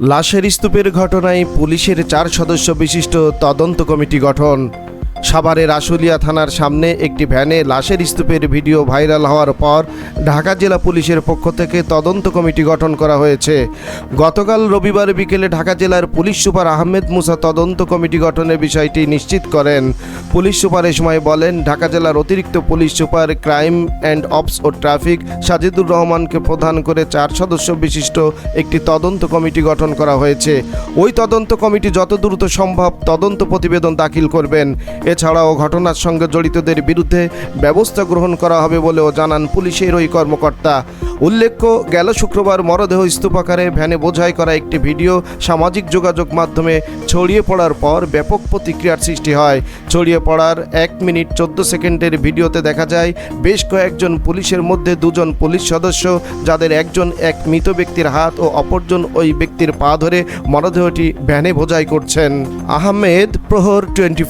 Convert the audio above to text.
লাশের স্তূপের ঘটনায় পুলিশের চার সদস্য বিশিষ্ট তদন্ত কমিটি গঠন। সাভারের আশুলিয়া থানার সামনে একটি ভ্যানে লাশের স্তূপের ভিডিও ভাইরাল হওয়ার পর ঢাকা জেলা পুলিশের পক্ষ থেকে তদন্ত কমিটি গঠন করা হয়েছে। গতকাল রবিবার বিকেলে ঢাকা জেলার পুলিশ সুপার আহমেদ মুসা তদন্ত কমিটি গঠনের বিষয়টি নিশ্চিত করেন। পুলিশ সুপার এ সময় বলেন, ঢাকা জেলার অতিরিক্ত police super crime and ops O traffic Sajidur রহমানকে প্রধান করে চার সদস্য বিশিষ্ট একটি তদন্ত কমিটি গঠন করা হয়েছে। ওই তদন্ত কমিটি যত দ্রুত সম্ভব তদন্ত প্রতিবেদন দাখিল করবেন। এছাড়াও ঘটনার সঙ্গে জড়িতদের বিরুদ্ধে ব্যবস্থা গ্রহণ করা হবে বলেও জানান পুলিশের ওই কর্মকর্তা। উল্লেখ্য, গেল শুক্রবার মরদেহ স্তূপাকারে ভ্যানে বোঝাই করা একটি ভিডিও সামাজিক যোগাযোগ মাধ্যমে ছড়িয়ে পড়ার পর ব্যাপক প্রতিক্রিয়ার সৃষ্টি হয়। ছড়িয়ে পড়ার এক মিনিট চোদ্দ সেকেন্ডের ভিডিওতে দেখা যায়, বেশ কয়েকজন পুলিশের মধ্যে দুজন পুলিশ সদস্য, যাদের একজন এক মৃত ব্যক্তির হাত ও অপরজন ওই ব্যক্তির পা ধরে মরদেহটি ভ্যানে বোঝাই করছেন। আহমেদ প্রহর টোয়েন্টি